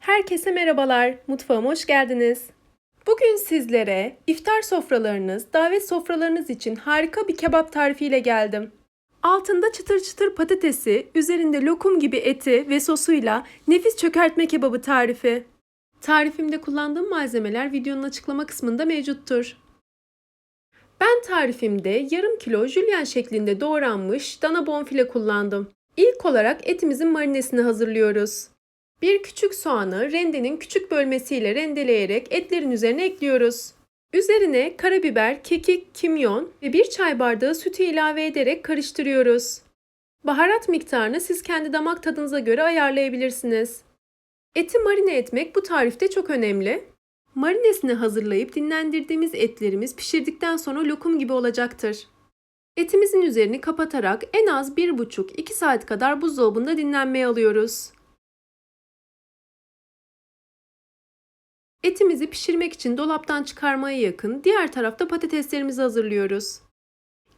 Herkese merhabalar, mutfağıma hoş geldiniz. Bugün sizlere iftar sofralarınız, davet sofralarınız için harika bir kebap tarifiyle geldim. Altında çıtır çıtır patatesi, üzerinde lokum gibi eti ve sosuyla nefis çökertme kebabı tarifi. Tarifimde kullandığım malzemeler videonun açıklama kısmında mevcuttur. Ben tarifimde yarım kilo jülyen şeklinde doğranmış dana bonfile kullandım. İlk olarak etimizin marinesini hazırlıyoruz. Bir küçük soğanı rendenin küçük bölmesiyle rendeleyerek etlerin üzerine ekliyoruz. Üzerine karabiber, kekik, kimyon ve bir çay bardağı sütü ilave ederek karıştırıyoruz. Baharat miktarını siz kendi damak tadınıza göre ayarlayabilirsiniz. Eti marine etmek bu tarifte çok önemli. Marinesini hazırlayıp dinlendirdiğimiz etlerimiz pişirdikten sonra lokum gibi olacaktır. Etimizin üzerini kapatarak en az 1,5-2 saat kadar buzdolabında dinlenmeye alıyoruz. Etimizi pişirmek için dolaptan çıkarmaya yakın diğer tarafta patateslerimizi hazırlıyoruz.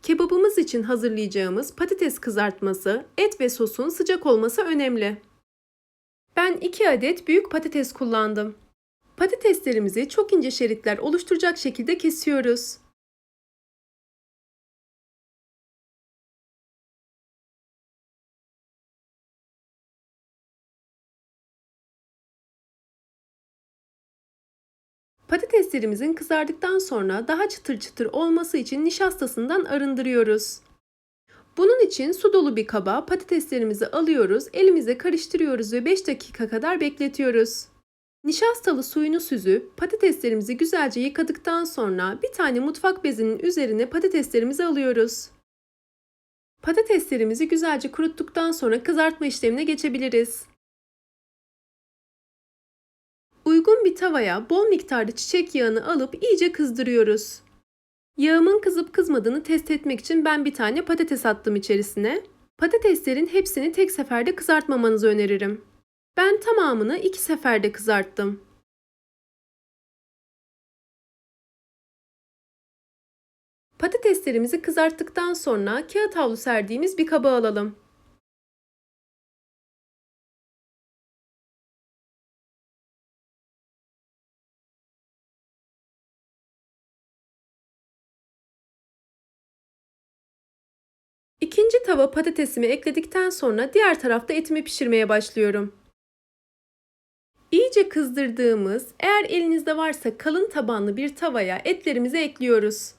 Kebabımız için hazırlayacağımız patates kızartması, et ve sosun sıcak olması önemli. Ben 2 adet büyük patates kullandım. Patateslerimizi çok ince şeritler oluşturacak şekilde kesiyoruz. Patateslerimizin kızardıktan sonra daha çıtır çıtır olması için nişastasından arındırıyoruz. Bunun için su dolu bir kaba patateslerimizi alıyoruz, elimize karıştırıyoruz ve 5 dakika kadar bekletiyoruz. Nişastalı suyunu süzüp patateslerimizi güzelce yıkadıktan sonra bir tane mutfak bezinin üzerine patateslerimizi alıyoruz. Patateslerimizi güzelce kuruttuktan sonra kızartma işlemine geçebiliriz. Uygun bir tavaya bol miktarda çiçek yağını alıp iyice kızdırıyoruz. Yağımın kızıp kızmadığını test etmek için ben bir tane patates attım içerisine. Patateslerin hepsini tek seferde kızartmamanızı öneririm. Ben tamamını iki seferde kızarttım. Patateslerimizi kızarttıktan sonra kağıt havlu serdiğimiz bir kaba alalım. İkinci tava patatesimi ekledikten sonra diğer tarafta etimi pişirmeye başlıyorum. İyice kızdırdığımız, eğer elinizde varsa kalın tabanlı bir tavaya etlerimizi ekliyoruz.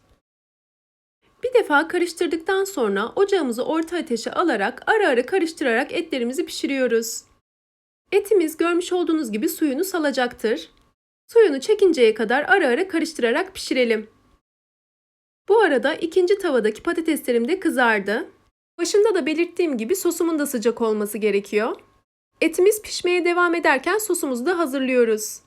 Bir defa karıştırdıktan sonra ocağımızı orta ateşe alarak ara ara karıştırarak etlerimizi pişiriyoruz. Etimiz görmüş olduğunuz gibi suyunu salacaktır. Suyunu çekinceye kadar ara ara karıştırarak pişirelim. Bu arada ikinci tavadaki patateslerim de kızardı. Başında da belirttiğim gibi sosumun da sıcak olması gerekiyor. Etimiz pişmeye devam ederken sosumuzu da hazırlıyoruz.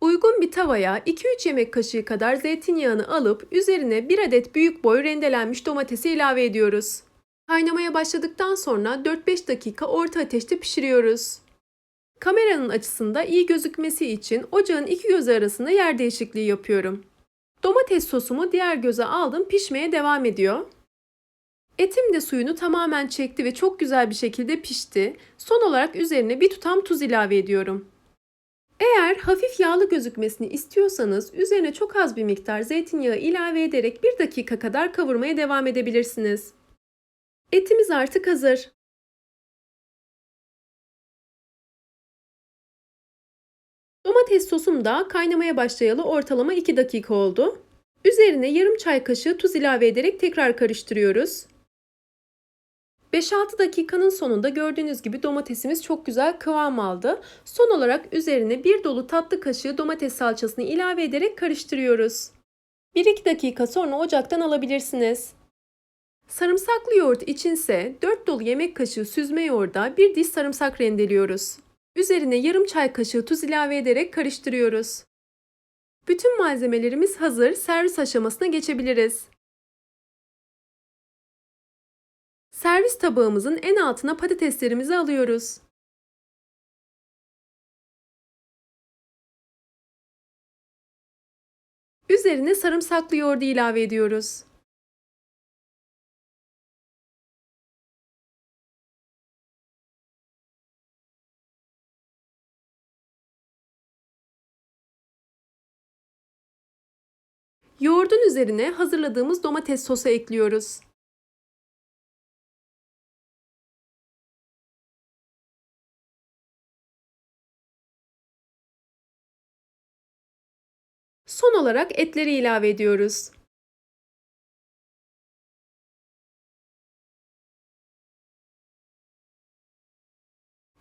Uygun bir tavaya 2-3 yemek kaşığı kadar zeytinyağını alıp üzerine 1 adet büyük boy rendelenmiş domatesi ilave ediyoruz. Kaynamaya başladıktan sonra 4-5 dakika orta ateşte pişiriyoruz. Kameranın açısında iyi gözükmesi için ocağın iki gözü arasında yer değişikliği yapıyorum. Domates sosumu diğer göze aldım pişmeye devam ediyor. Etim de suyunu tamamen çekti ve çok güzel bir şekilde pişti. Son olarak üzerine bir tutam tuz ilave ediyorum. Eğer hafif yağlı gözükmesini istiyorsanız üzerine çok az bir miktar zeytinyağı ilave ederek bir dakika kadar kavurmaya devam edebilirsiniz. Etimiz artık hazır. Domates sosum da kaynamaya başlayalı ortalama 2 dakika oldu. Üzerine yarım çay kaşığı tuz ilave ederek tekrar karıştırıyoruz. 5-6 dakikanın sonunda gördüğünüz gibi domatesimiz çok güzel kıvam aldı. Son olarak üzerine bir dolu tatlı kaşığı domates salçasını ilave ederek karıştırıyoruz. 1-2 dakika sonra ocaktan alabilirsiniz. Sarımsaklı yoğurt içinse 4 dolu yemek kaşığı süzme yoğurda bir diş sarımsak rendeliyoruz. Üzerine yarım çay kaşığı tuz ilave ederek karıştırıyoruz. Bütün malzemelerimiz hazır, servis aşamasına geçebiliriz. Servis tabağımızın en altına patateslerimizi alıyoruz. Üzerine sarımsaklı yoğurdu ilave ediyoruz. Yoğurdun üzerine hazırladığımız domates sosu ekliyoruz. Son olarak etleri ilave ediyoruz.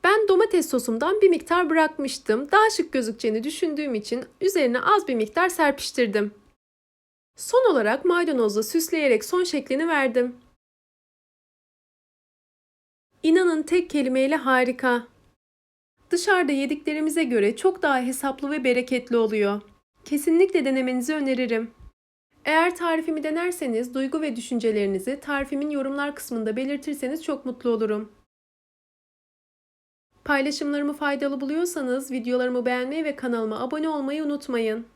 Ben domates sosumdan bir miktar bırakmıştım. Daha şık gözükeceğini düşündüğüm için üzerine az bir miktar serpiştirdim. Son olarak maydanozla süsleyerek son şeklini verdim. İnanın tek kelimeyle harika. Dışarıda yediklerimize göre çok daha hesaplı ve bereketli oluyor. Kesinlikle denemenizi öneririm. Eğer tarifimi denerseniz duygu ve düşüncelerinizi tarifimin yorumlar kısmında belirtirseniz çok mutlu olurum. Paylaşımlarımı faydalı buluyorsanız videolarımı beğenmeyi ve kanalıma abone olmayı unutmayın.